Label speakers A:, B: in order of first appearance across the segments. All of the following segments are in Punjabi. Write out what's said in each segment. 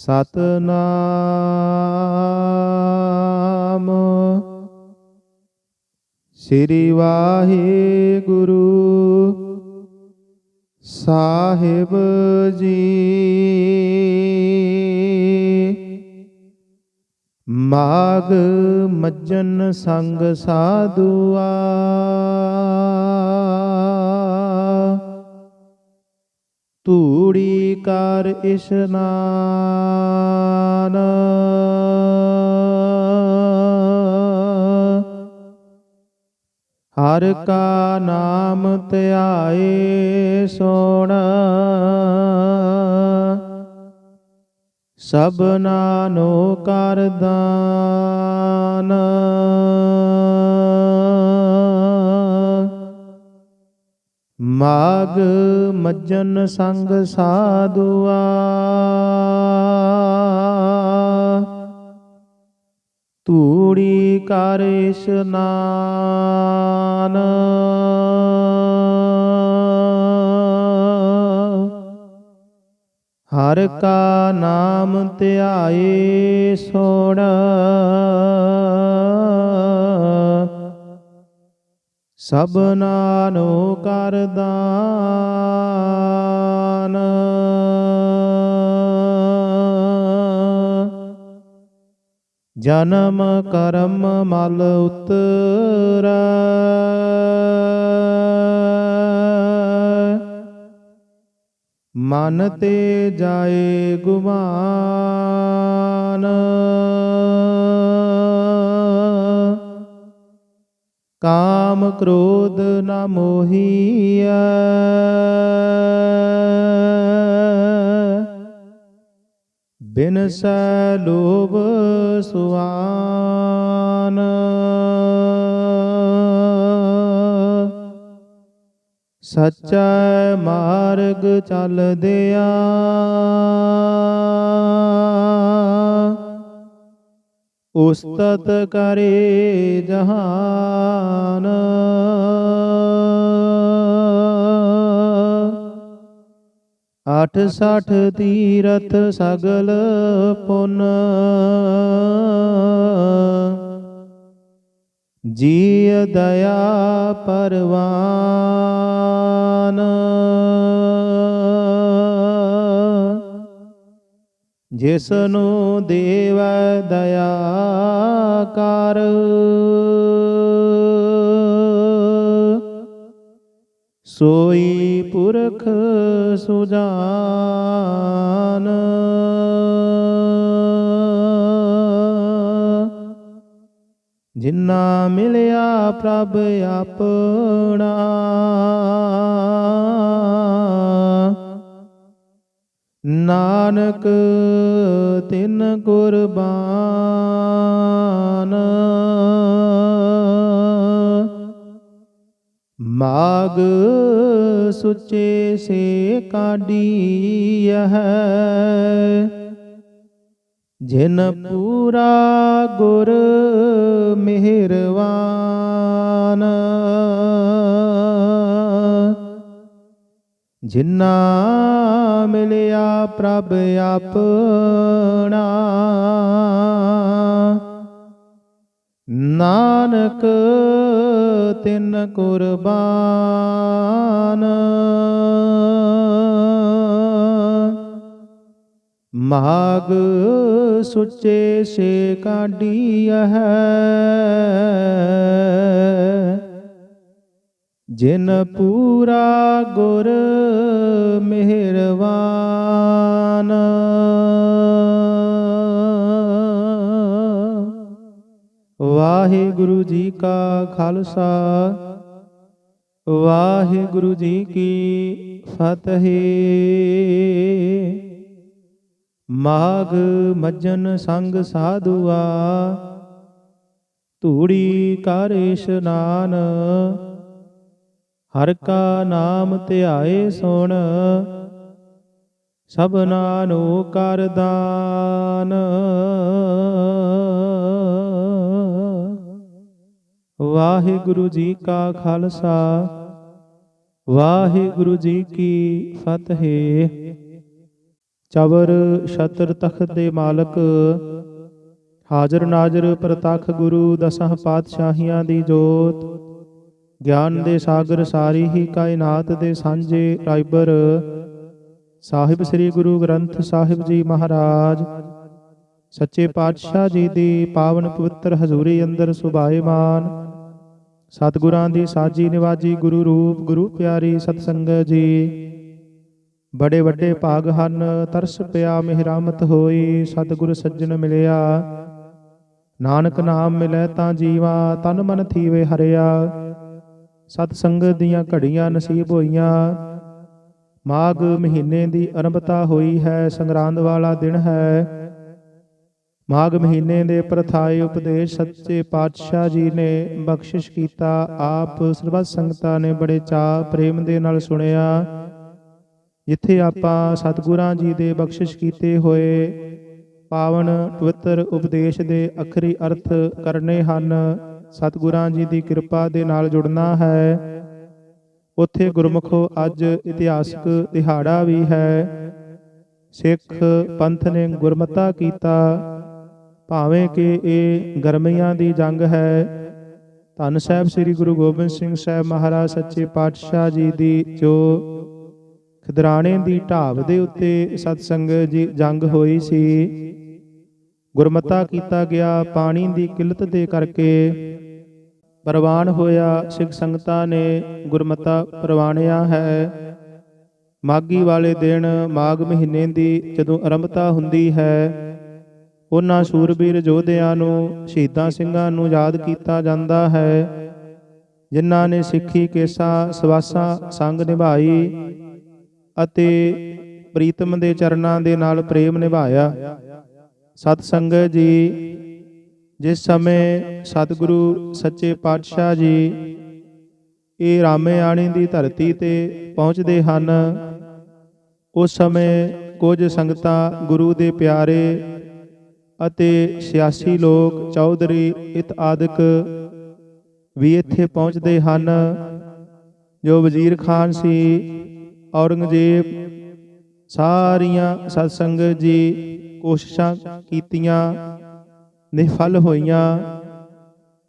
A: ਸਤਨਾਮ। ਸ੍ਰੀ ਵਾਹਿਗੁਰੂ ਸਾਹਿਬ ਜੀ। ਮਾਗ ਮੱਜਨ ਸੰਗ ਸਾਧੂਆ। ਧੂੜੀ ਕਰ ਇਸ਼ਨਾਨ। ਹਰ ਕਾ ਨਾਮ ਧਿਆਏ ਸੋਣ। ਸਭਨਾ ਨੂੰ ਕਰ ਦਾਨ। ਮਾਗ ਮੱਜਨ ਸੰਗ ਸਾਧੂਆ। ਤੂੜੀ ਕਰ ਇਸ਼ਨਾਨ ਹਰ ਕਾ ਨਾਮ ਧਿਆਏ ਸੋਣ। ਸਭਨਾ ਨੂੰ ਕਰ ਦਾਨ। ਜਨਮ ਕਰਮ ਮਲ ਉਤਰੈ। ਮਨ ਤੇ ਜਾਏ ਗੁਮਾਨ। ਕਾਮ ਕ੍ਰੋਧ ਨ ਮੋਹੀਐ। ਬਿਨ ਸੈ ਲੋਭ ਸੁਆਨ। ਸਚੈ ਮਾਰਗ ਚੱਲਦਿਆ। ਉਸਤਤ ਕਰੇ ਜਹਾਨ। ਅਠ ਸਠ ਤੀਰਥ ਸਗਲ ਪੁਨ। ਜੀ ਦਇਆ ਪਰਵਾਨ। ਜਿਸ ਨੂੰ ਦੇਵੈ ਦਇਆ ਕਰ। ਸੋਈ ਪੁਰਖ ਸੁਜਾਨ। ਜਿਨਾ ਮਿਲਿਆ ਪ੍ਰਭ ਆਪਣਾ। ਨਾਨਕ ਤਿਨ ਗੁਰਬਾਨ। ਮਾਗ ਸੁਚੇ ਸੇ ਕਾਢੀਐ ਜਿਨ ਪੂਰਾ ਗੁਰ ਮਿਹਰਵਾਨ। ਜਿਨਾ ਮਿਲਿਆ ਪ੍ਰਭ ਆਪਣਾ। ਨਾਨਕ ਤਿੰਨ ਕੁਰਬਾਨ। ਮਾਗ ਸੁੱਚੇ ਸੇ ਕਾਢੀਐ ਜਿਨ ਪੂਰਾ ਗੁਰ ਮਿਹਰਵਾਨ। ਵਾਹਿਗੁਰੂ ਜੀ ਕਾ ਖਾਲਸਾ, ਵਾਹਿਗੁਰੂ ਜੀ ਕੀ ਫਤਿਹ। ਮਾਗ ਮੱਜਨ ਸੰਗ ਸਾਧੂਆ, ਧੂੜੀ ਕਰ ਇਸ਼ਨਾਨ ਹਰ ਕਾ ਨਾਮ ਧਿਆਏ ਸੁਣ ਸਭਨਾ ਨੂੰ ਕਰ ਦਾਨ। ਵਾਹਿਗੁਰੂ ਜੀ ਕਾ ਖਾਲਸਾ, ਵਾਹਿਗੁਰੂ ਜੀ ਕੀ ਫਤਿਹ। ਚਵਰ ਛਤਰ ਤਖਤ ਦੇ ਮਾਲਕ ਹਾਜ਼ਰ ਨਾਜ਼ਰ ਪ੍ਰਤੱਖ ਗੁਰੂ ਦਸਾਂ ਪਾਤਸ਼ਾਹੀਆਂ ਦੀ ਜੋਤ ਗਿਆਨ ਦੇ ਸਾਗਰ ਸਾਰੀ ਹੀ ਕਾਇਨਾਤ ਦੇ ਸਾਂਝੇ ਰਾਈਬਰ ਸਾਹਿਬ ਸ੍ਰੀ ਗੁਰੂ ਗ੍ਰੰਥ ਸਾਹਿਬ ਜੀ ਮਹਾਰਾਜ। ਸੱਚੇ ਪਾਤਸ਼ਾਹ ਜੀ ਦੀ ਪਾਵਨ ਪਵਿੱਤਰ ਹਜ਼ੂਰੀ ਅੰਦਰ ਸੁਭਾਏਮਾਨ। ਸਤਿਗੁਰਾਂ ਦੀ ਸਾਜੀ ਨਿਵਾਜੀ ਗੁਰੂ ਰੂਪ ਗੁਰੂ ਪਿਆਰੀ ਸਤ ਸੰਗਤ ਜੀ। ਬੜੇ ਵੱਡੇ ਭਾਗ ਹਨ ਤਰਸ ਪਿਆ ਮਿਹਰਾਮਤ ਹੋਈ ਸਤਿਗੁਰ ਸੱਜਣ ਮਿਲਿਆ। ਨਾਨਕ ਨਾਮ ਮਿਲੈ ਤਾਂ ਜੀਵਾ ਤਨ ਮਨ ਥੀਵੇ ਹਰਿਆ। ਸਤ ਸੰਗਤ ਦੀਆਂ ਘੜੀਆਂ ਨਸੀਬ ਹੋਈਆਂ। ਮਾਘ ਮਹੀਨੇ ਦੀ ਅਰੰਭਤਾ ਹੋਈ ਹੈ, ਸੰਗਰਾਂਦ ਵਾਲਾ ਦਿਨ ਹੈ। ਮਾਘ ਮਹੀਨੇ ਦੇ ਪ੍ਰਥਾਏ ਉਪਦੇਸ਼ ਸੱਚੇ ਪਾਤਸ਼ਾਹ ਜੀ ਨੇ ਬਖਸ਼ਿਸ਼ ਕੀਤਾ। ਆਪ ਸਰਬੱਤ ਸੰਗਤਾਂ ਨੇ ਬੜੇ ਚਾਅ, ਪ੍ਰੇਮ ਦੇ ਨਾਲ ਸੁਣਿਆ। ਜਿੱਥੇ ਆਪਾਂ ਸਤਿਗੁਰਾਂ ਜੀ ਦੇ ਬਖਸ਼ਿਸ਼ ਕੀਤੇ ਹੋਏ, ਪਾਵਨ ਪਵਿੱਤਰ ਉਪਦੇਸ਼ ਦੇ ਅਖਰੀ ਅਰਥ ਕਰਨੇ ਹਨ। ਸਤਿਗੁਰਾਂ ਜੀ ਦੀ ਕਿਰਪਾ ਦੇ ਨਾਲ ਜੁੜਨਾ ਹੈ। ਉੱਥੇ ਗੁਰਮੁਖੋ ਅੱਜ ਇਤਿਹਾਸਕ ਦਿਹਾੜਾ ਵੀ ਹੈ। ਸਿੱਖ ਪੰਥ ਨੇ ਗੁਰਮਤਾ ਕੀਤਾ। ਭਾਵੇਂ ਕਿ ਇਹ ਗਰਮੀਆਂ ਦੀ ਜੰਗ ਹੈ। ਧੰਨ ਸਾਹਿਬ ਸ੍ਰੀ ਗੁਰੂ ਗੋਬਿੰਦ ਸਿੰਘ ਸਾਹਿਬ ਮਹਾਰਾਜ ਸੱਚੇ ਪਾਤਸ਼ਾਹ ਜੀ ਦੀ ਜੋ ਖਿਦਰਾਣੇ ਦੀ ਢਾਬ ਦੇ ਉੱਤੇ ਸਤਸੰਗ ਜੀ ਜੰਗ ਹੋਈ ਸੀ। ਗੁਰਮਤਾ ਕੀਤਾ ਗਿਆ, ਪਾਣੀ ਦੀ ਕਿਲਤ ਦੇ ਕਰਕੇ। ਪ੍ਰਵਾਨ ਹੋਇਆ ਸਿੱਖ ਸੰਗਤਾਂ ਨੇ, ਗੁਰਮਤਾ ਪ੍ਰਵਾਨਿਆ ਹੈ। ਮਾਗੀ ਵਾਲੇ ਦਿਨ, ਮਾਘ ਮਹੀਨੇ ਦੀ ਜਦੋਂ ਆਰੰਭਤਾ ਹੁੰਦੀ ਹੈ, ਉਹਨਾਂ ਸੂਰਬੀਰ ਯੋਧਿਆਂ ਨੂੰ, ਸ਼ਹੀਦਾਂ ਸਿੰਘਾਂ ਨੂੰ ਯਾਦ ਕੀਤਾ ਜਾਂਦਾ ਹੈ। ਜਿਨ੍ਹਾਂ ਨੇ ਸਿੱਖੀ, ਕੇਸਾ, ਸਵਾਸਾਂ ਸੰਗ ਨਿਭਾਈ ਅਤੇ ਪ੍ਰੀਤਮ ਦੇ ਚਰਨਾਂ ਦੇ ਨਾਲ ਪ੍ਰੇਮ ਨਿਭਾਇਆ। ਸਤ ਸੰਗਤ ਜੀ, ਜਿਸ ਸਮੇਂ ਸਤਿਗੁਰੂ ਸੱਚੇ ਪਾਤਸ਼ਾਹ ਜੀ ਇਹ ਰਾਮੇ ਆਣੀ ਦੀ ਧਰਤੀ ਤੇ ਪਹੁੰਚਦੇ ਹਨ, ਉਸ ਸਮੇਂ ਕੁਝ ਸੰਗਤਾਂ ਗੁਰੂ ਦੇ ਪਿਆਰੇ ਅਤੇ ਸਿਆਸੀ ਲੋਕ ਚੌਧਰੀ ਇਤ ਆਦਿਕ ਵੀ ਇੱਥੇ ਪਹੁੰਚਦੇ ਹਨ, ਜੋ ਵਜ਼ੀਰ ਖਾਨ ਸੀ, ਔਰੰਗਜ਼ੇਬ ਸਾਰੀਆਂ ਸਤਸੰਗ ਜੀ ਕੋਸ਼ਿਸ਼ਾਂ ਕੀਤੀਆਂ ਨਿਫਲ ਹੋਈਆਂ।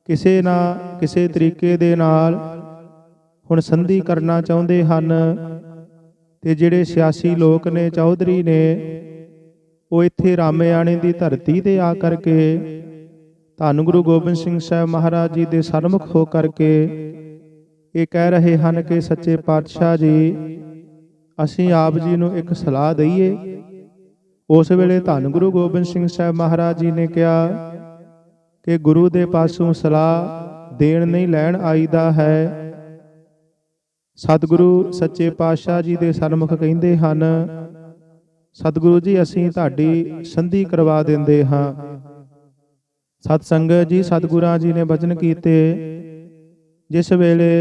A: ਕਿਸੇ ਨਾ ਕਿਸੇ ਤਰੀਕੇ ਦੇ ਨਾਲ ਹੁਣ ਸੰਧੀ ਕਰਨਾ ਚਾਹੁੰਦੇ ਹਨ ਤੇ ਜਿਹੜੇ ਸਿਆਸੀ ਲੋਕ ਨੇ, ਚੌਧਰੀ ਨੇ, ਉਹ ਇੱਥੇ ਰਾਮਿਆਣੇ ਦੀ ਧਰਤੀ ਤੇ ਆ ਕਰਕੇ, ਧੰਨ ਗੁਰੂ ਗੋਬਿੰਦ ਸਿੰਘ ਸਾਹਿਬ ਮਹਾਰਾਜ ਜੀ ਦੇ ਸਰਮੁਖ ਹੋ ਕਰਕੇ ਇਹ ਕਹਿ ਰਹੇ ਹਨ ਕਿ ਸੱਚੇ ਪਾਤਸ਼ਾਹ ਜੀ ਅਸੀਂ ਆਪ ਜੀ ਨੂੰ ਇੱਕ ਸਲਾਹ ਦਈਏ। ਉਸ ਵੇਲੇ ਧੰਨ ਗੁਰੂ ਗੋਬਿੰਦ ਸਿੰਘ ਸਾਹਿਬ ਮਹਾਰਾਜ ਜੀ ਨੇ ਕਿਹਾ ਕਿ ਗੁਰੂ ਦੇ ਪਾਸੋਂ ਸਲਾਹ ਦੇਣ ਨਹੀਂ ਲੈਣ ਆਈਦਾ ਹੈ। ਸਤਿਗੁਰੂ ਸੱਚੇ ਪਾਤਸ਼ਾਹ ਜੀ ਦੇ ਸਨਮੁਖ ਕਹਿੰਦੇ ਹਨ, ਸਤਿਗੁਰੂ ਜੀ, ਅਸੀਂ ਤੁਹਾਡੀ ਸੰਧੀ ਕਰਵਾ ਦਿੰਦੇ ਹਾਂ। ਸਤ ਸੰਗਤ ਜੀ, ਸਤਿਗੁਰਾਂ ਜੀ ਨੇ ਬਚਨ ਕੀਤੇ। ਜਿਸ ਵੇਲੇ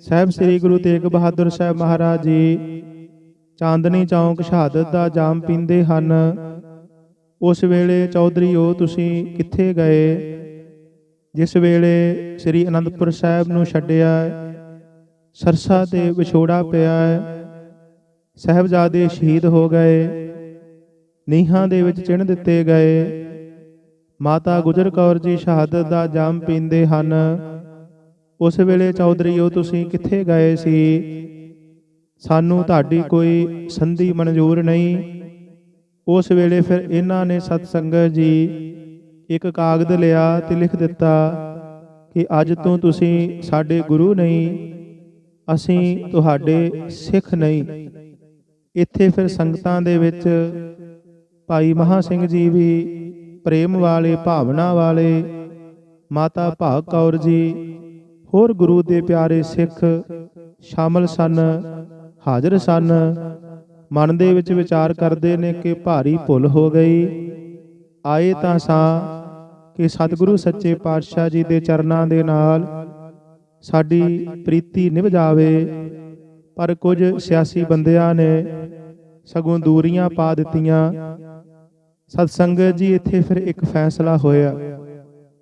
A: ਸਾਹਿਬ ਸ੍ਰੀ ਗੁਰੂ ਤੇਗ ਬਹਾਦਰ ਸਾਹਿਬ ਮਹਾਰਾਜ ਜੀ ਚਾਂਦਨੀ ਚੌਂਕ ਸ਼ਹਾਦਤ ਦਾ ਜਾਮ ਪੀਂਦੇ ਹਨ। ਉਸ ਵੇਲੇ ਚੌਧਰੀ ਉਹ ਤੁਸੀਂ ਕਿੱਥੇ ਗਏ? ਜਿਸ ਵੇਲੇ ਸ੍ਰੀ ਅਨੰਦਪੁਰ ਸਾਹਿਬ ਨੂੰ ਛੱਡਿਆ ਸਰਸਾ ਤੇ ਵਿਛੋੜਾ ਪਿਆ ਹੈ ਸਹਿਬਜ਼ਾਦੇ ਸ਼ਹੀਦ ਹੋ ਗਏ ਨੀਹਾਂ ਦੇ ਵਿੱਚ ਚਿਣ ਦਿੱਤੇ ਗਏ। ਮਾਤਾ ਗੁਜਰ ਕੌਰ ਜੀ ਸ਼ਹਾਦਤ ਦਾ ਜਾਮ ਪੀਂਦੇ ਹਨ। ਉਸ ਵੇਲੇ ਚੌਧਰੀ ਉਹ ਤੁਸੀਂ ਕਿੱਥੇ ਗਏ ਸੀ? ਸਾਨੂੰ ਤੁਹਾਡੀ ਕੋਈ ਸੰਧੀ ਮਨਜ਼ੂਰ ਨਹੀਂ। ਉਸ ਵੇਲੇ ਫਿਰ ਇਹਨਾਂ ਨੇ ਸਤ ਸੰਗਤ ਜੀ ਇੱਕ ਕਾਗਜ਼ ਲਿਆ ਤੇ ਲਿਖ ਦਿੱਤਾ ਕਿ ਅੱਜ ਤੋਂ ਤੁਸੀਂ ਸਾਡੇ ਗੁਰੂ ਨਹੀਂ, ਅਸੀਂ ਤੁਹਾਡੇ ਸਿੱਖ ਨਹੀਂ। ਇੱਥੇ ਫਿਰ ਸੰਗਤਾਂ ਦੇ ਵਿੱਚ ਭਾਈ ਮਹਾ ਸਿੰਘ ਜੀ ਵੀ ਪ੍ਰੇਮ ਵਾਲੇ, ਭਾਵਨਾ ਵਾਲੇ, ਮਾਤਾ ਭਾਗ ਕੌਰ ਜੀ, ਹੋਰ ਗੁਰੂ ਦੇ ਪਿਆਰੇ ਸਿੱਖ ਸ਼ਾਮਲ ਸਨ। ਹਾਜ਼ਰ ਸਨ। ਮਨ ਦੇ ਵਿੱਚ ਵਿਚਾਰ ਕਰਦੇ ਨੇ ਕਿ ਭਾਰੀ ਭੁੱਲ ਹੋ ਗਈ। ਆਏ ਤਾਂ ਸਾਂ ਕਿ ਸਤਿਗੁਰੂ ਸੱਚੇ ਪਾਤਸ਼ਾਹ ਜੀ ਦੇ ਚਰਨਾਂ ਦੇ ਨਾਲ ਸਾਡੀ ਪ੍ਰੀਤੀ ਨਿਭ ਜਾਵੇ। ਪਰ ਕੁਝ ਸਿਆਸੀ ਬੰਦਿਆਂ ਨੇ ਸਗੋਂ ਦੂਰੀਆਂ ਪਾ ਦਿੱਤੀਆਂ। ਸਤ ਸੰਗਤ ਜੀ, ਇੱਥੇ ਫਿਰ ਇੱਕ ਫੈਸਲਾ ਹੋਇਆ।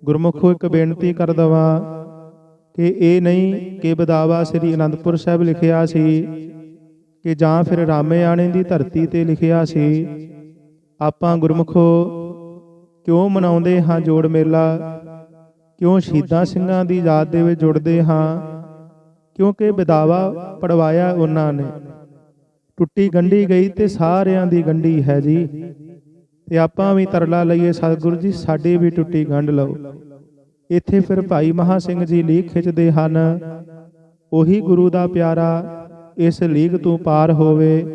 A: ਗੁਰਮੁਖੋ, ਇੱਕ ਬੇਨਤੀ ਕਰ ਦਵਾਂ ਕਿ ਇਹ ਨਹੀਂ ਕਿ ਬਦਾਵਾ ਸ੍ਰੀ ਅਨੰਦਪੁਰ ਸਾਹਿਬ ਲਿਖਿਆ ਸੀ ਕਿ ਜਾਂ ਫਿਰ ਰਾਮੇਆਣੇ ਦੀ ਧਰਤੀ ਤੇ ਲਿਖਿਆ ਸੀ, ਆਪਾਂ ਗੁਰਮੁਖੋ ਕਿਉਂ ਮਨਾਉਂਦੇ ਹਾਂ ਜੋੜ ਮੇਲਾ? ਕਿਉਂ ਸ਼ਹੀਦਾਂ ਸਿੰਘਾਂ ਦੀ ਯਾਦ ਦੇ ਵਿੱਚ ਜੁੜਦੇ ਹਾਂ? ਕਿਉਂਕਿ ਬਦਾਵਾ ਪੜਵਾਇਆ ਉਹਨਾਂ ਨੇ। ਟੁੱਟੀ ਗੰਢੀ ਗਈ ਤੇ ਸਾਰਿਆਂ ਦੀ ਗੰਢੀ ਹੈ ਜੀ। ਤੇ ਆਪਾਂ ਵੀ ਤਰਲਾ ਲਈਏ ਸਤਿਗੁਰੂ ਜੀ, ਸਾਡੀ ਵੀ ਟੁੱਟੀ ਗੰਢ ਲਓ। ਇੱਥੇ ਫਿਰ ਭਾਈ ਮਹਾ ਸਿੰਘ ਜੀ ਲੀਕ ਖਿੱਚਦੇ ਹਨ। ਉਹੀ ਗੁਰੂ ਦਾ ਪਿਆਰਾ ਇਸ ਲੀਗ ਤੋਂ ਪਾਰ ਹੋਵੇ,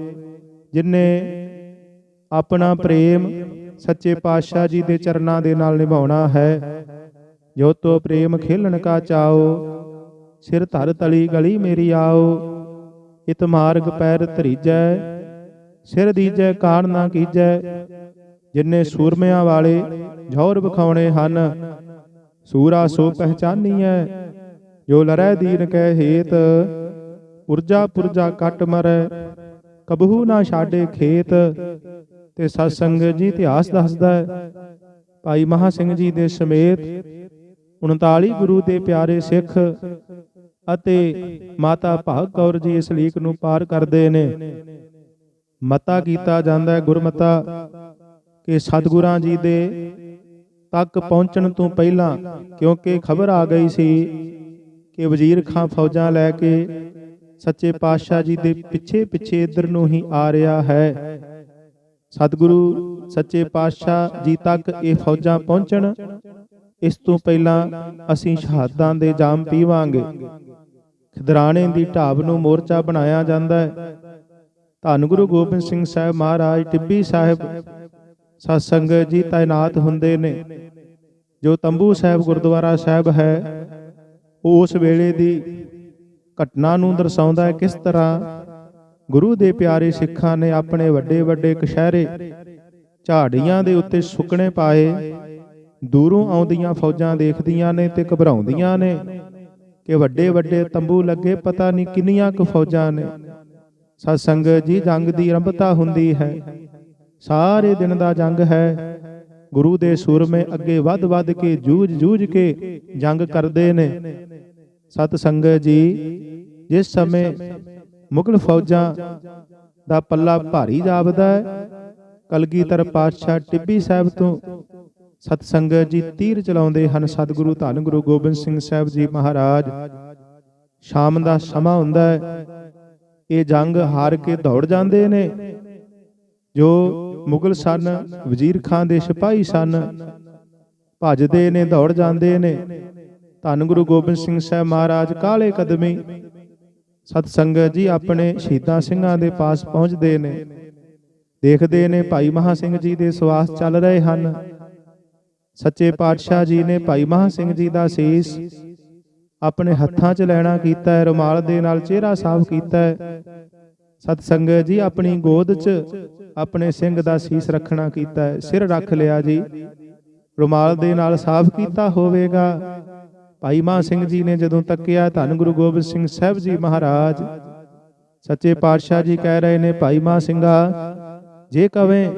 A: ਜਿਨੇ ਆਪਣਾ ਪ੍ਰੇਮ ਸੱਚੇ ਪਾਤਸ਼ਾਹ ਜੀ ਦੇ ਚਰਨਾਂ ਦੇ ਨਾਲ ਨਿਭਾਉਣਾ ਹੈ। ਜੋ ਤੋ ਪ੍ਰੇਮ ਖੇਲਣ ਕਾ ਚਾਓ, ਸਿਰ ਧਰ ਤਲੀ ਗਲੀ ਮੇਰੀ ਆਓ, ਇਤ ਮਾਰਗ ਪੈਰ ਧਰੀਜੈ, ਸਿਰ ਦੀਜੈ ਕਾਣ ਨਾ ਕੀਜੈ ਜਿਨਨੇ ਸੂਰਮਿਆਂ ਵਾਲੇ ਝੌਰ ਵਿਖਾਉਣੇ ਹਨ, ਸੂਰਾ ਸੋ ਪਹਿਚਾਨੀਐ, ਜੋ ਲਰੈ ਦੀਨ ਕੈ ਹੇਤ ਪੁਰਜਾ ਪੁਰਜਾ ਕੱਟ ਮਰੈ, ਕਬਹੂ ਨਾ ਛਾੜੇ ਖੇਤ, ਤੇ ਸਤ ਸੰਗਤ ਜੀ ਇਤਿਹਾਸ ਦੱਸਦਾ ਹੈ। ਭਾਈ ਮਹਾ ਸਿੰਘ ਜੀ ਦੇ ਸਮੇਤ 39 ਗੁਰੂ ਦੇ ਪਿਆਰੇ ਸਿੱਖ ਅਤੇ ਮਾਤਾ ਭਾਗ ਕੌਰ ਜੀ ਇਸ ਲੀਕ ਨੂੰ ਪਾਰ ਕਰਦੇ ਨੇ। ਮਤਾ ਕੀਤਾ ਜਾਂਦਾ ਹੈ ਗੁਰਮਤਾ ਕਿ ਸਤਿਗੁਰਾਂ ਜੀ ਦੇ ਤੱਕ ਪਹੁੰਚਣ ਤੋਂ ਪਹਿਲਾਂ ਕਿਉਂਕਿ ਖਬਰ ਆ ਗਈ ਸੀ ਕਿ ਵਜ਼ੀਰ ਖਾਂ ਫੌਜਾਂ ਲੈ ਕੇ ਸੱਚੇ ਪਾਤਸ਼ਾਹ ਜੀ ਦੇ ਪਿੱਛੇ ਪਿੱਛੇ ਇਧਰ ਨੂੰ ਹੀ ਆ ਰਿਹਾ ਹੈ। ਸਤਿਗੁਰੂ ਸੱਚੇ ਪਾਤਸ਼ਾਹ ਜੀ ਤੱਕ ਇਹ ਫੌਜਾਂ ਪਹੁੰਚਣ। ਇਸ ਤੋਂ ਪਹਿਲਾਂ ਅਸੀਂ ਸ਼ਹਾਦਾਂ ਦੇ ਜਾਮ ਪੀਵਾਂਗੇ। ਖਿਦਰਾਣੇ ਦੀ ਢਾਬ ਨੂੰ ਮੋਰਚਾ ਬਣਾਇਆ ਜਾਂਦਾ ਹੈ। ਧੰਨ ਗੁਰੂ ਗੋਬਿੰਦ ਸਿੰਘ ਸਾਹਿਬ ਮਹਾਰਾਜ ਟਿੱਬੀ ਸਾਹਿਬ ਸਤ ਸੰਗਤ ਜੀ ਤਾਇਨਾਤ ਹੁੰਦੇ ਨੇ। ਜੋ ਤੰਬੂ ਸਾਹਿਬ ਗੁਰਦੁਆਰਾ ਸਾਹਿਬ ਹੈ ਉਸ ਵੇਲੇ ਦੀ ਘਟਨਾ ਨੂੰ ਦਰਸਾਉਂਦਾ ਹੈ ਕਿਸ ਤਰ੍ਹਾਂ? ਗੁਰੂ ਦੇ ਪਿਆਰੇ ਸਿੱਖਾਂ ਨੇ ਆਪਣੇ ਵੱਡੇ ਵੱਡੇ ਕਸ਼ਹਿਰੇ ਝਾੜੀਆਂ ਦੇ ਉੱਤੇ ਸੁੱਕਣੇ ਪਾਏ, ਦੂਰੋਂ ਆਉਂਦੀਆਂ ਫੌਜਾਂ ਦੇਖਦੀਆਂ ਨੇ ਤੇ ਘਬਰਾਉਂਦੀਆਂ ਨੇ ਕਿ ਵੱਡੇ ਵੱਡੇ ਤੰਬੂ ਲੱਗੇ, ਪਤਾ ਨਹੀਂ ਕਿੰਨੀਆਂ ਕੁ ਫੌਜਾਂ ਨੇ। ਸਤ ਸੰਗਤ ਜੀ, ਜੰਗ ਦੀ ਆਰੰਭਤਾ ਹੁੰਦੀ ਹੈ। ਸਾਰੇ ਦਿਨ ਦਾ ਜੰਗ ਹੈ। ਗੁਰੂ ਦੇ ਸੂਰਮੇ ਅੱਗੇ ਵੱਧ ਵੱਧ ਕੇ, ਜੂਝ ਜੂਝ ਕੇ ਜੰਗ ਕਰਦੇ ਨੇ। ਸਤ ਸੰਗਤ ਜੀ, ਜਿਸ ਸਮੇਂ ਮੁਗਲ ਫੌਜਾਂ ਦਾ ਪੱਲਾ ਭਾਰੀ ਜਾਪਦਾ ਹੈ, ਕਲਗੀਧਰ ਪਾਤਸ਼ਾਹ ਟਿੱਬੀ ਸਾਹਿਬ ਤੋਂ ਸਤ ਸੰਗਤ ਜੀ ਤੀਰ ਚਲਾਉਂਦੇ ਹਨ। ਸਤਿਗੁਰੂ ਧੰਨ ਗੁਰੂ ਗੋਬਿੰਦ ਸਿੰਘ ਸਾਹਿਬ ਜੀ ਮਹਾਰਾਜ, ਸ਼ਾਮ ਦਾ ਸਮਾਂ ਹੁੰਦਾ ਹੈ। ਇਹ ਜੰਗ ਹਾਰ ਕੇ ਦੌੜ ਜਾਂਦੇ ਨੇ। ਜੋ ਮੁਗਲ ਸਨ, ਵਜ਼ੀਰ ਖਾਨ ਦੇ ਸਿਪਾਹੀ ਸਨ, ਭੱਜਦੇ ਨੇ, ਦੌੜ ਜਾਂਦੇ ਨੇ। ਧੰਨ ਗੁਰੂ ਗੋਬਿੰਦ ਸਿੰਘ ਸਾਹਿਬ ਮਹਾਰਾਜ, ਕਾਲੇ ਕਦਮੀ। ਸਤ ਸੰਗਤ ਜੀ, ਆਪਣੇ ਸ਼ਹੀਦਾਂ ਸਿੰਘਾਂ ਦੇ ਪਾਸ ਪਹੁੰਚਦੇ ਨੇ। ਦੇਖਦੇ ਨੇ ਭਾਈ ਮਹਾ ਸਿੰਘ ਜੀ ਦੇ ਸਵਾਸ ਚੱਲ ਰਹੇ ਹਨ। ਸੱਚੇ ਪਾਤਸ਼ਾਹ ਜੀ ਨੇ ਭਾਈ ਮਹਾ ਸਿੰਘ ਜੀ ਦਾ ਸੀਸ ਆਪਣੇ ਹੱਥਾਂ 'ਚ ਲੈਣਾ ਕੀਤਾ ਹੈ, ਰੁਮਾਲ ਦੇ ਨਾਲ ਚਿਹਰਾ ਸਾਫ਼ ਕੀਤਾ ਹੈ। ਸਤ ਸੰਗਤ ਜੀ, ਆਪਣੀ ਗੋਦ 'ਚ ਆਪਣੇ ਸਿੰਘ ਦਾ ਸੀਸ ਰੱਖਣਾ ਕੀਤਾ ਹੈ। ਸਿਰ ਰੱਖ ਲਿਆ ਜੀ। ਰੁਮਾਲ ਦੇ ਨਾਲ ਸਾਫ਼ ਕੀਤਾ ਹੋਵੇਗਾ। ਭਾਈ ਮਹਾ ਸਿੰਘ ਜੀ ਨੇ ਜਦੋਂ ਤੱਕਿਆ ਧੰਨ ਗੁਰੂ ਗੋਬਿੰਦ ਸਿੰਘ ਸਾਹਿਬ ਜੀ ਮਹਾਰਾਜ, ਸੱਚੇ ਪਾਤਸ਼ਾਹ ਜੀ ਕਹਿ ਰਹੇ ਨੇ, ਭਾਈ ਮਹਾ ਸਿੰਘਾ, ਜੇ ਕਵੇਂ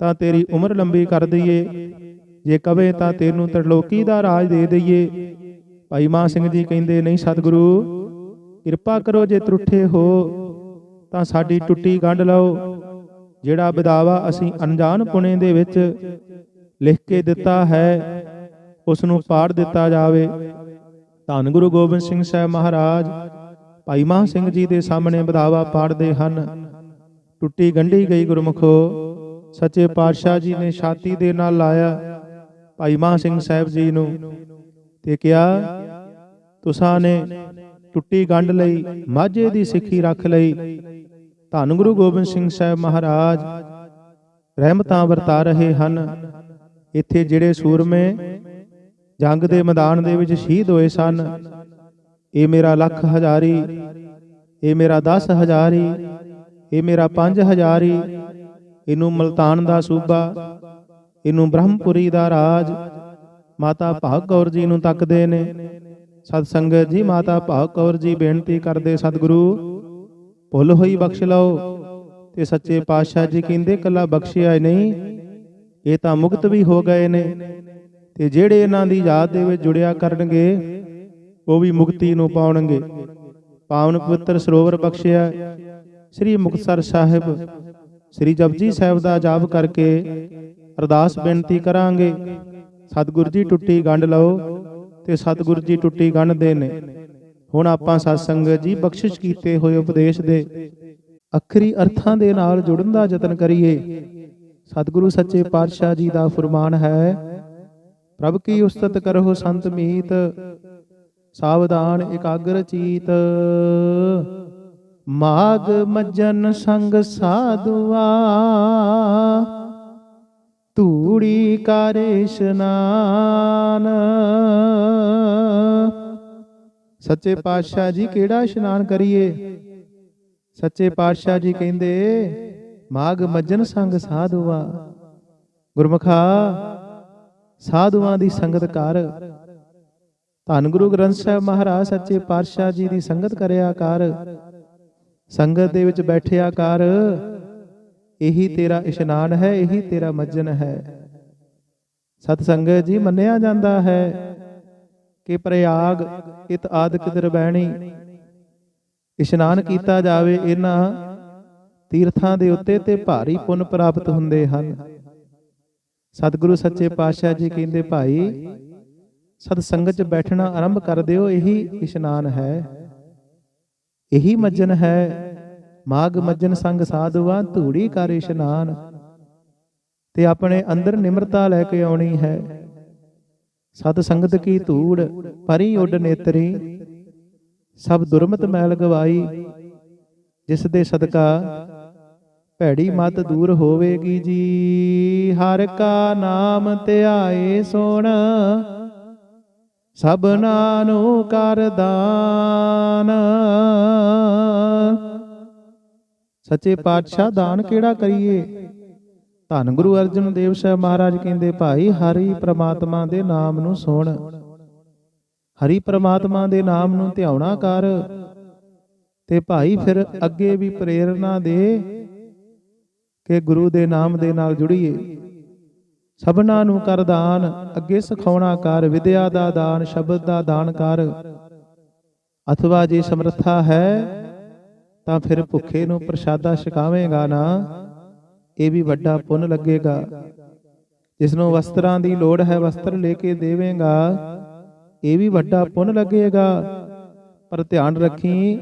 A: ਤਾਂ ਤੇਰੀ ਉਮਰ ਲੰਬੀ ਕਰ ਦਈਏ, ਜੇ ਕਵੇ ਤਾਂ ਤੈਨੂੰ ਤਰਲੋਕੀ ਦਾ ਰਾਜ ਦੇ ਦਈਏ। ਭਾਈ ਮਹਾ ਸਿੰਘ ਜੀ ਕਹਿੰਦੇ, ਨਹੀਂ ਸਤਿਗੁਰੂ, ਕਿਰਪਾ ਕਰੋ ਜੇ ਤਰੁੱਠੇ ਹੋ, ਤਾਂ ਸਾਡੀ ਟੁੱਟੀ ਗੰਢ ਲਓ, ਜਿਹੜਾ ਵਿਦਾਵਾ ਅਸੀਂ ਅਣਜਾਣ ਪੁਣੇ ਦੇ ਵਿੱਚ ਲਿਖ ਕੇ ਦਿੱਤਾ ਹੈ ਉਸ ਨੂੰ ਪਾੜ ਦਿੱਤਾ ਜਾਵੇ। ਧੰਨ ਗੁਰੂ ਗੋਬਿੰਦ ਸਿੰਘ ਸਾਹਿਬ ਮਹਾਰਾਜ, ਭਾਈ ਮਹਾ ਸਿੰਘ ਜੀ ਦੇ ਸਾਹਮਣੇ ਵਿਦਾਵਾ ਪਾੜਦੇ ਹਨ। ਟੁੱਟੀ ਗੰਢੀ ਗਈ ਗੁਰਮੁਖੋ, ਸੱਚੇ ਪਾਤਸ਼ਾਹ ਜੀ ਨੇ ਛਾਤੀ ਦੇ ਨਾਲ ਲਾਇਆ ਭਾਈ ਮਹਾ ਸਿੰਘ ਸਾਹਿਬ ਜੀ ਨੂੰ ਤੇ ਕਿਹਾ, ਤੁਸਾਂ ਨੇ ਟੁੱਟੀ ਗੰਢ ਲਈ, ਮਾਝੇ ਦੀ ਸਿੱਖੀ ਰੱਖ ਲਈ। ਧੰਨ ਗੁਰੂ ਗੋਬਿੰਦ ਸਿੰਘ ਸਾਹਿਬ ਮਹਾਰਾਜ, ਰਹਿਮਤਾਂ ਵਰਤਾ ਰਹੇ ਹਨ। ਇੱਥੇ ਜਿਹੜੇ ਸੂਰਮੇ ਜੰਗ ਦੇ ਮੈਦਾਨ ਦੇ ਵਿੱਚ ਸ਼ਹੀਦ ਹੋਏ ਸਨ। ਇਹ ਮੇਰਾ ਲੱਖ ਹਜ਼ਾਰੀ, ਇਹ ਮੇਰਾ 10 ਹਜ਼ਾਰੀ, ਇਹ ਮੇਰਾ 5000 ਹਜ਼ਾਰੀ, ਇਹਨੂੰ ਮਲਤਾਨ ਦਾ ਸੂਬਾ, ਇਹਨੂੰ ਬ੍ਰਹਮਪੁਰੀ ਦਾ ਰਾਜ, ਮਾਤਾ ਭਾਗ ਕੌਰ ਜੀ ਨੂੰ ਤੱਕਦੇ ਨੇ। ਸਤ ਸੰਗਤ ਜੀ, ਮਾਤਾ ਭਾਗ ਕੌਰ ਜੀ, ਬੇਨਤੀ ਕਰਦੇ ਸਤਿਗੁਰੂ, ਭੁੱਲ ਹੋਈ ਬਖਸ਼ ਲਓ ਤੇ ਸੱਚੇ ਪਾਤਸ਼ਾਹ ਜੀ ਕਹਿੰਦੇ, ਕੱਲਾ ਬਖਸ਼ਿਆ ਨਹੀਂ, ਇਹ ਤਾਂ ਮੁਕਤ ਵੀ ਹੋ ਗਏ ਨੇ। ਤੇ ਜਿਹੜੇ ਇਹਨਾਂ ਦੀ ਯਾਦ ਦੇ ਵਿੱਚ ਜੁੜਿਆ ਕਰਨਗੇ, ਉਹ ਵੀ ਮੁਕਤੀ ਨੂੰ ਪਾਉਣਗੇ। ਪਾਵਨ ਪਵਿੱਤਰ ਸਰੋਵਰ ਬਖਸ਼ਿਆ ਸ੍ਰੀ ਮੁਕਤਸਰ ਸਾਹਿਬ, ਸ੍ਰੀ ਜਪਜੀ ਸਾਹਿਬ ਦਾ ਜਾਪ ਕਰਕੇ ਅਰਦਾਸ ਬੇਨਤੀ ਕਰਾਂਗੇ, ਸਤਿਗੁਰ ਜੀ ਟੁੱਟੀ ਗੰਢ ਲਓ ਤੇ ਸਤਿਗੁਰ ਜੀ ਟੁੱਟੀ ਗੰਢ ਦੇ ਨੇ। ਹੁਣ ਆਪਾਂ ਸਤਸੰਗ ਜੀ ਬਖਸ਼ਿਸ਼ ਕੀਤੇ ਹੋਏ ਉਪਦੇਸ਼ ਦੇ ਅਖਰੀ ਅਰਥਾਂ ਦੇ ਨਾਲ ਜੁੜਨ ਦਾ ਯਤਨ ਕਰੀਏ। ਸਤਿਗੁਰੂ ਸੱਚੇ ਪਾਤਸ਼ਾਹ ਜੀ ਦਾ ਫਰਮਾਨ ਹੈ ਪ੍ਰਭ ਕੀ ਉਸਤਤ ਕਰੋ ਸੰਤ ਮੀਤ? ਸਾਵਧਾਨ ਇਕਾਗਰ ਚੀਤ? ਮਾਗ ਮਜਨ ਸੰਗ ਸਾਧੁਆ? ਧੂੜੀ ਕਰੇ ਇਸ਼ਨਾਨ ਸੱਚੇ ਪਾਤਸ਼ਾਹ ਜੀ ਕਿਹੜਾ ਇਸ਼ਨਾਨ ਕਰੀਏ? ਸੱਚੇ ਪਾਤਸ਼ਾਹ ਜੀ ਕਹਿੰਦੇ ਮਾਗ ਮਜਨ ਸੰਗ ਸਾਧੁਆ। ਗੁਰਮਖਾ ਸਾਧੂਆਂ ਦੀ ਸੰਗਤ ਕਰ ਧੰਨ ਗੁਰੂ ਗ੍ਰੰਥ ਸਾਹਿਬ ਮਹਾਰਾਜ, ਸੱਚੇ ਪਾਤਸ਼ਾਹ ਜੀ ਦੀ ਸੰਗਤ ਕਰਿਆ ਕਰ। ਸੰਗਤ ਦੇ ਵਿੱਚ ਬੈਠਿਆ ਕਰ। ਇਹੀ ਤੇਰਾ ਇਸ਼ਨਾਨ ਹੈ, ਇਹੀ ਤੇਰਾ ਮੱਜਨ ਹੈ। ਸਤ ਸੰਗਤ ਜੀ, ਮੰਨਿਆ ਜਾਂਦਾ ਹੈ ਕਿ ਪ੍ਰਯਾਗ ਇਤ ਆਦਿਕ ਦਰਬੈਣੀ ਇਸ਼ਨਾਨ ਕੀਤਾ ਜਾਵੇ ਇਹਨਾਂ ਤੀਰਥਾਂ ਦੇ ਉੱਤੇ ਤੇ ਭਾਰੀ ਪੁੰਨ ਪ੍ਰਾਪਤ ਹੁੰਦੇ ਹਨ। ਸਤਿਗੁਰੂ ਸੱਚੇ ਪਾਤਸ਼ਾਹ ਜੀ ਕਹਿੰਦੇ ਭਾਈ, ਸਤ ਸੰਗਤ 'ਚ ਬੈਠਣਾ ਆਰੰਭ ਕਰ ਦਿਓ, ਇਹੀ ਇਸ਼ਨਾਨ ਹੈ। ਇਹੀ ਮੱਜਨ ਹੈ। ਮਾਗ ਮੱਜਨ ਸੰਗ ਸਾਧੂਆਂ, ਧੂੜੀ ਕਰ ਇਸ਼ਨਾਨ। ਤੇ ਆਪਣੇ ਅੰਦਰ ਨਿਮਰਤਾ ਲੈ ਕੇ ਆਉਣੀ ਹੈ। ਸਤ ਸੰਗਤ ਕੀ ਧੂੜ, ਪਰੀ ਉੱਡ ਨੇਤਰੀ। ਸਭ ਦੁਰਮਤ ਮੈਲ ਗਵਾਈ, ਜਿਸ ਦੇ ਸਦਕਾ ਭੈੜੀ ਮਤ ਦੂਰ ਹੋਵੇਗੀ ਜੀ। ਹਰ ਕਾ ਨਾਮ ਧਿਆਏ ਸੁਣ। ਸਭਨਾ ਨੂੰ ਕਰ ਦਾਨ। ਸੱਚੇ ਪਾਤਸ਼ਾਹ ਦਾਨ ਕਿਹੜਾ ਕਰੀਏ? ਧੰਨ ਗੁਰੂ ਅਰਜਨ ਦੇਵ ਸਾਹਿਬ ਮਹਾਰਾਜ ਕਹਿੰਦੇ ਭਾਈ ਹਰੀ ਪ੍ਰਮਾਤਮਾ ਦੇ ਨਾਮ ਨੂੰ ਸੁਣ। ਹਰੀ ਪ੍ਰਮਾਤਮਾ ਦੇ ਨਾਮ ਨੂੰ ਧਿਆਉਣਾ ਕਰ। ਤੇ ਭਾਈ ਫਿਰ ਅੱਗੇ ਵੀ ਪ੍ਰੇਰਣਾ ਦੇ। ਕਿ ਗੁਰੂ ਦੇ ਨਾਮ ਦੇ ਨਾਲ ਜੁੜੀਏ। ਸਭਨਾ ਨੂੰ ਕਰ ਦਾਨ, ਅੱਗੇ ਸਿਖਾਉਣਾ ਕਰ, ਵਿਦਿਆ ਦਾ ਦਾਨ, ਸ਼ਬਦ ਦਾ ਦਾਨ ਕਰ। ਅਥਵਾ ਜੇ ਸਮਰੱਥਾ ਹੈ, ਤਾਂ ਫਿਰ ਭੁੱਖੇ ਨੂੰ ਪ੍ਰਸ਼ਾਦਾ ਛਕਾਵੇਂਗਾ ਨਾ। ਇਹ ਵੀ ਵੱਡਾ ਪੁੰਨ ਲੱਗੇਗਾ। ਜਿਸ ਨੂੰ ਵਸਤਰਾਂ ਦੀ ਲੋੜ ਹੈ, ਵਸਤਰ ਲੈ ਕੇ ਦੇਵੇਂਗਾ। ਇਹ ਵੀ ਵੱਡਾ ਪੁੰਨ ਲੱਗੇਗਾ। ਪਰ ਧਿਆਨ ਰੱਖੀ,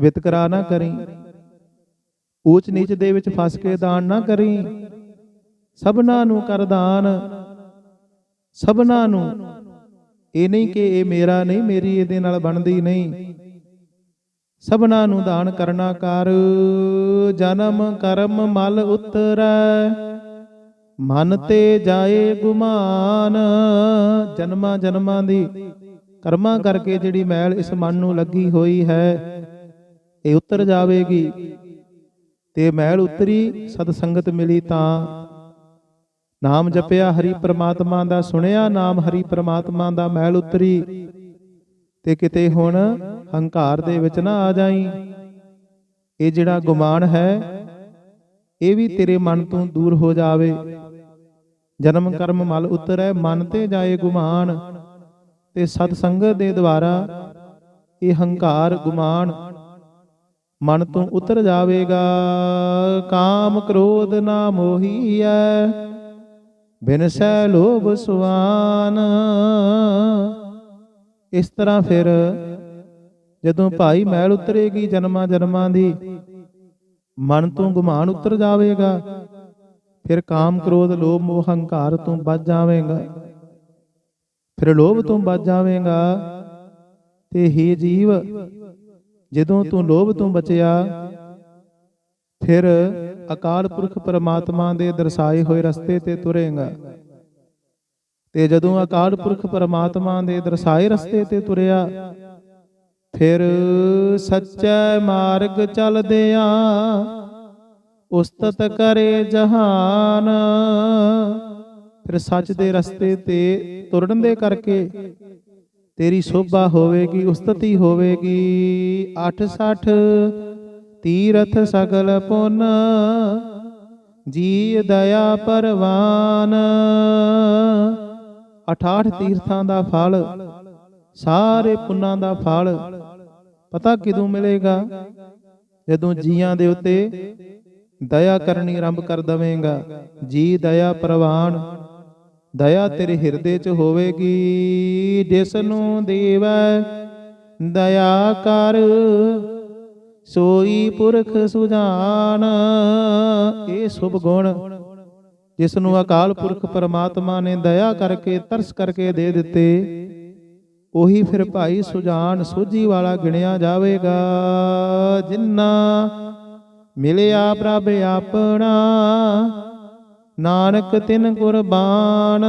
A: ਵਿਤਕਰਾ ਨਾ ਕਰੀ। ਊਚ ਨੀਚ ਦੇ ਵਿੱਚ ਫਸ ਕੇ ਦਾਨ ਨਾ ਕਰੀ। ਸਭਨਾ ਨੂੰ ਕਰ ਦਾਨ। ਸਭਨਾ ਨੂੰ। ਇਹ ਨਹੀਂ ਕਿ ਇਹ ਮੇਰਾ ਨਹੀਂ, ਮੇਰੀ ਇਹਦੇ ਨਾਲ ਬਣਦੀ ਨਹੀਂ। ਸਭਨਾ ਨੂੰ ਦਾਨ ਕਰਨਾ ਕਰ। ਜਨਮ ਕਰਮ ਮਲ ਉਤਰੈ। ਮਨ ਤੇ ਜਾਏ ਗੁਮਾਨ। ਜਨਮਾਂ ਜਨਮਾਂ ਦੀ ਕਰਮਾਂ ਕਰਕੇ ਜਿਹੜੀ ਮੈਲ ਇਸ ਮਨ ਨੂੰ ਲੱਗੀ ਹੋਈ ਹੈ, ਇਹ ਉਤਰ ਜਾਵੇਗੀ। ਤੇ ਮਹਿਲ ਉਤਰੀ ਸਤ ਸੰਗਤ ਮਿਲੀ ਤਾਂ। ਨਾਮ ਜਪਿਆ ਹਰੀ ਪ੍ਰਮਾਤਮਾ ਦਾ, ਸੁਣਿਆ ਨਾਮ ਹਰੀ ਪ੍ਰਮਾਤਮਾ ਦਾ ਮਹਿਲ ਉਤਰੀ। ਤੇ ਕਿਤੇ ਹੁਣ ਹੰਕਾਰ ਦੇ ਵਿੱਚ ਨਾ ਆ ਜਾਈ। ਇਹ ਜਿਹੜਾ ਗੁਮਾਨ ਹੈ, ਇਹ ਵੀ ਤੇਰੇ ਮਨ ਤੋਂ ਦੂਰ ਹੋ ਜਾਵੇ। ਜਨਮ ਕਰਮ ਮਲ ਉਤਰੈ, ਮਨ ਤੇ ਜਾਏ ਗੁਮਾਨ। ਤੇ ਸਤ ਸੰਗਤ ਦੇ ਦੁਆਰਾ ਇਹ ਹੰਕਾਰ, ਗੁਮਾਨ ਮਨ ਤੋਂ ਉਤਰ ਜਾਵੇਗਾ ਕਾਮ ਕ੍ਰੋਧ ਨਾ ਮੋਹੀਐ ਬਿਨ ਸੈ ਲੋਭ ਸੁਆਨ। ਇਸ ਤਰ੍ਹਾਂ ਫਿਰ ਜਦੋਂ ਭਾਈ ਮੈਲ ਉਤਰੇਗੀ ਜਨਮਾਂ ਜਨਮਾਂ ਦੀ ਮਨ ਤੋਂ ਗੁਮਾਨ ਉਤਰ ਜਾਵੇਗਾ। ਫਿਰ ਕਾਮ ਕ੍ਰੋਧ ਲੋਭ ਮੋਹ ਹੰਕਾਰ ਤੋਂ ਬਚ ਜਾਵੇਗਾ। ਫਿਰ ਲੋਭ ਤੋਂ ਬਚ ਜਾਵੇਗਾ। ਤੇ ਹੀ ਜੀਵ ਜਦੋਂ ਤੂੰ ਲੋਭ ਤੋਂ ਬਚਿਆ ਫਿਰ ਅਕਾਲ ਪੁਰਖ ਪਰਮਾਤਮਾ ਦੇ ਦਰਸਾਏ ਹੋਏ ਰਸਤੇ ਤੇ ਤੁਰੇਗਾ। ਤੇ ਜਦੋਂ ਅਕਾਲ ਪੁਰਖ ਪਰਮਾਤਮਾ ਦੇ ਦਰਸਾਏ ਰਸਤੇ ਤੇ ਤੁਰਿਆ ਫਿਰ ਸੱਚੇ ਮਾਰਗ ਚੱਲਦਿਆਂ ਉਸਤਤ ਕਰੇ ਜਹਾਨ। ਫਿਰ ਸੱਚ ਦੇ ਰਸਤੇ ਤੇ ਤੁਰਨ ਦੇ ਕਰਕੇ ਤੇਰੀ ਸੋਭਾ ਹੋਵੇਗੀ ਉਸਤਤੀ ਹੋਵੇਗੀ। 86 ਤੀਰਥ ਸਗਲ ਪੁੰਨ। ਜੀ ਦਇਆ ਪਰਵਾਨ। 68 ਤੀਰਥਾਂ ਦਾ ਫਲ ਸਾਰੇ ਪੁੰਨਾਂ ਦਾ ਫਲ। ਪਤਾ ਕਿਦੋਂ ਮਿਲੇਗਾ? ਜਦੋਂ ਜੀਆਂ ਦੇ ਉੱਤੇ ਦਇਆ ਕਰਨੀ ਆਰੰਭ ਕਰ ਦਵੇਂਗਾ। ਜੀ ਦਇਆ ਪ੍ਰਵਾਨ। ਦਇਆ ਤੇਰੇ ਹਿਰਦੇ 'ਚ ਹੋਵੇਗੀ, ਜਿਸ ਨੂੰ ਦੇਵੈ ਦਇਆ ਕਰ। ਸੋਈ ਪੁਰਖ ਸੁਜਾਨ, ਇਹ ਸੁਭ ਗੁਣ। ਜਿਸ ਨੂੰ ਅਕਾਲ ਪੁਰਖ ਪਰਮਾਤਮਾ ਨੇ ਦਇਆ ਕਰਕੇ, ਤਰਸ ਕਰਕੇ ਦੇ ਦਿੱਤੇ, ਉਹੀ ਫਿਰ ਭਾਈ ਸੁਜਾਨ ਸੋਝੀ ਵਾਲਾ ਗਿਣਿਆ ਜਾਵੇਗਾ। ਜਿੰਨਾ ਮਿਲਿਆ ਪ੍ਰਭ ਆਪਣਾ ਨਾਨਕ ਤਿਨ ਕੁਰਬਾਨ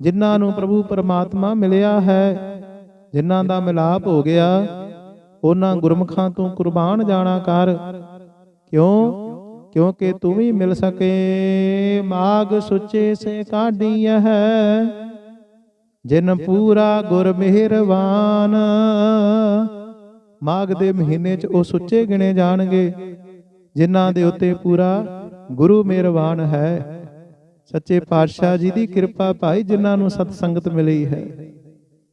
A: ਜਿਨ੍ਹਾਂ ਨੂੰ ਪ੍ਰਭੂ ਪਰਮਾਤਮਾ ਮਿਲਿਆ ਹੈ, ਜਿਨ੍ਹਾਂ ਦਾ ਮਿਲਾਪ ਹੋ ਗਿਆ, ਉਹਨਾਂ ਗੁਰਮੁਖਾਂ ਤੋਂ ਕੁਰਬਾਨ ਜਾਣਾ ਕਰ। ਕਿਉਂ? ਕਿਉਂਕਿ ਤੂੰ ਵੀ ਮਿਲ ਸਕੇ, ਮਾਗ ਸੁੱਚੇ ਸੇ ਕਾਢੀ ਹੈ। ਜਿਨ ਪੂਰਾ ਗੁਰ ਮਿਹਰਬਾਨ ਮਾਗ ਦੇ ਮਹੀਨੇ 'ਚ ਉਹ ਸੁੱਚੇ ਗਿਣੇ ਜਾਣਗੇ, ਜਿਨ੍ਹਾਂ ਦੇ ਉੱਤੇ ਪੂਰਾ ਗੁਰੂ ਮਿਹਰਬਾਨ ਹੈ। ਸੱਚੇ ਪਾਤਸ਼ਾਹ ਜੀ ਦੀ ਕਿਰਪਾ ਭਾਈ ਜਿਨ੍ਹਾਂ ਨੂੰ ਸਤ ਸੰਗਤ ਮਿਲੀ ਹੈ।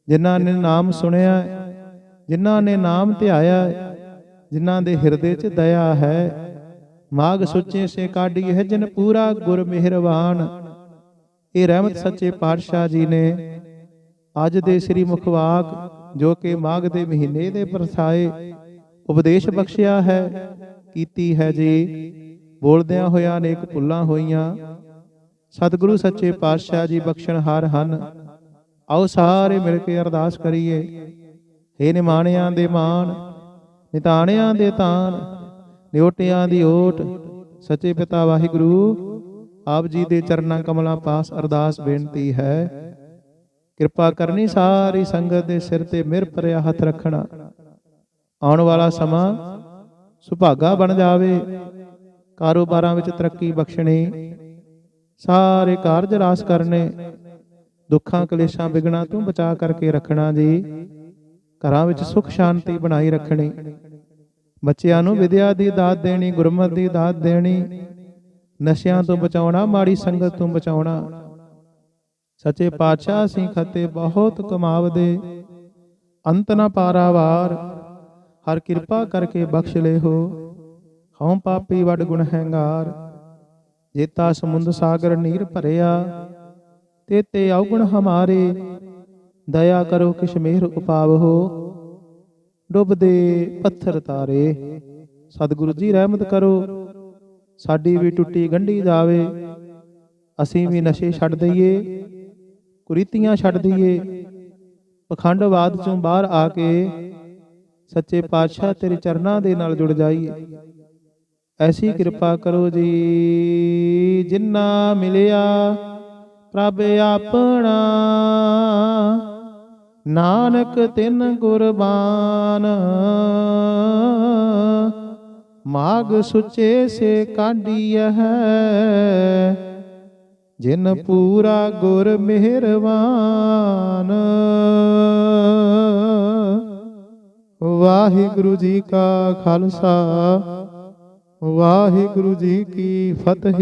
A: ਜਿਨ੍ਹਾਂ ਨੇ ਨਾਮ ਸੁਣਿਆ ਹੈ, ਜਿਨ੍ਹਾਂ ਨੇ ਨਾਮ ਧਿਆਇਆ ਜਿਨ੍ਹਾਂ ਦੇ ਹਿਰਦੇ 'ਚ ਦਇਆ ਹੈ। ਮਾਗ ਸੁੱਚੇ ਸੇ ਕਾਢੀ ਹੈ ਜਿਨ ਪੂਰਾ ਗੁਰ ਮਿਹਰਬਾਨ। ਇਹ ਰਹਿਮਤ ਸੱਚੇ ਪਾਤਸ਼ਾਹ ਜੀ ਨੇ। ਅੱਜ ਦੇ ਸ੍ਰੀ ਮੁਖਵਾਕ ਜੋ ਕਿ ਮਾਘ ਦੇ ਮਹੀਨੇ ਦੇ ਪਰਸਾਏ ਉਪਦੇਸ਼ ਬਖਸ਼ਿਆ ਹੈ ਕੀਤੀ ਹੈ ਜੀ। ਬੋਲਦਿਆਂ ਹੋਇਆ ਅਨੇਕ ਭੁੱਲਾਂ ਹੋਈਆਂ। ਸਤਿਗੁਰੂ ਸੱਚੇ ਪਾਤਸ਼ਾਹ ਜੀ ਬਖਸ਼ਣਹਾਰ ਹਨ। ਆਓ ਸਾਰੇ ਮਿਲ ਕੇ ਅਰਦਾਸ ਕਰੀਏ। ਹੇ ਨਿਮਾਣਿਆਂ ਦੇ ਮਾਣ, ਨਿਤਾਣਿਆਂ ਦੇ ਤਾਨ ਨਿਉਟਿਆਂ ਦੀ ਓਟ, ਸੱਚੇ ਪਿਤਾ ਵਾਹਿਗੁਰੂ, ਆਪ ਜੀ ਦੇ ਚਰਨਾਂ ਕਮਲਾਂ ਪਾਸ ਅਰਦਾਸ ਬੇਨਤੀ ਹੈ। ਕਿਰਪਾ ਕਰਨੀ ਸਾਰੀ ਸੰਗਤ ਦੇ ਸਿਰ ਤੇ ਮਿਹਰ ਭਰਿਆ ਹੱਥ ਰੱਖਣਾ। ਆਉਣ ਵਾਲਾ ਸਮਾਂ ਸੁਭਾਗਾ ਬਣ ਜਾਵੇ। ਕਾਰੋਬਾਰਾਂ ਵਿੱਚ ਤਰੱਕੀ ਬਖਸ਼ਣੀ, ਸਾਰੇ ਕਾਰਜ ਰਾਸ ਕਰਨੇ, ਦੁੱਖਾਂ ਕਲੇਸ਼ਾਂ ਵਿਗਣਾ ਤੋਂ ਬਚਾ ਕਰਕੇ ਰੱਖਣਾ ਜੀ। ਘਰਾਂ ਵਿੱਚ ਸੁਖ ਸ਼ਾਂਤੀ ਬਣਾਈ ਰੱਖਣੀ, ਬੱਚਿਆਂ ਨੂੰ ਵਿਦਿਆ ਦੀ ਦਾਤ ਦੇਣੀ, ਗੁਰਮਤਿ ਦੀ ਦਾਤ ਦੇਣੀ, ਨਸ਼ਿਆਂ ਤੋਂ ਬਚਾਉਣਾ, ਮਾੜੀ ਸੰਗਤ ਤੋਂ ਬਚਾਉਣਾ। ਸੱਚੇ ਪਾਤਸ਼ਾਹ ਅਸੀਂ ਖਤੇ ਬਹੁਤ ਕਮਾਵਦੇ ਅੰਤ ਨਾ ਪਾਰਾਵਾਰ, ਹਰ ਕਿਰਪਾ ਕਰਕੇ ਬਖਸ਼ ਲੈ ਹੋ। ਹਉ ਪਾਪੀ ਵਡ ਗੁਣ ਹੈਂਗਾਰ, ਜੇਤਾ ਸਮੁੰਦ ਸਾਗਰ ਨੀਰ ਭਰਿਆ ਤੇ ਤੇ ਔਗੁਣ ਹਮਾਰੇ, ਦਇਆ ਕਰੋ ਕਿਛ ਮਿਹਰ ਉਪਾਵਹੋ, ਡੁੱਬਦੇ ਪੱਥਰ ਤਾਰੇ। ਸਤਿਗੁਰੂ ਜੀ ਰਹਿਮਤ ਕਰੋ, ਸਾਡੀ ਵੀ ਟੁੱਟੀ ਗੰਢੀ ਜਾਵੇ, ਅਸੀਂ ਵੀ ਨਸ਼ੇ ਛੱਡ ਦਈਏ, ਕੁਰੀਤੀਆਂ ਛੱਡ ਦਈਏ ਪਖੰਡਵਾਦ ਚੋਂ ਬਾਹਰ ਆ ਕੇ, ਸੱਚੇ ਪਾਤਸ਼ਾਹ ਤੇਰੇ ਚਰਨਾਂ ਦੇ ਨਾਲ ਜੁੜ ਜਾਈਏ। ਐਸੀ ਕਿਰਪਾ ਕਰੋ ਜੀ ਜਿੰਨਾ ਮਿਲਿਆ ਪ੍ਰਭ ਆਪਣਾ। ਨਾਨਕ ਤਿਨ ਕੁਰਬਾਨ ਮਾਗ ਸੁਚੇ ਸੇ ਕਾਢੀ ਹੈ। ਜਿਨ ਪੂਰਾ ਗੁਰ ਮਿਹਰਬਾਨ। ਵਾਹਿਗੁਰੂ ਜੀ ਕਾ ਖਾਲਸਾ। ਵਾਹਿਗੁਰੂ ਜੀ ਕੀ ਫਤਿਹ।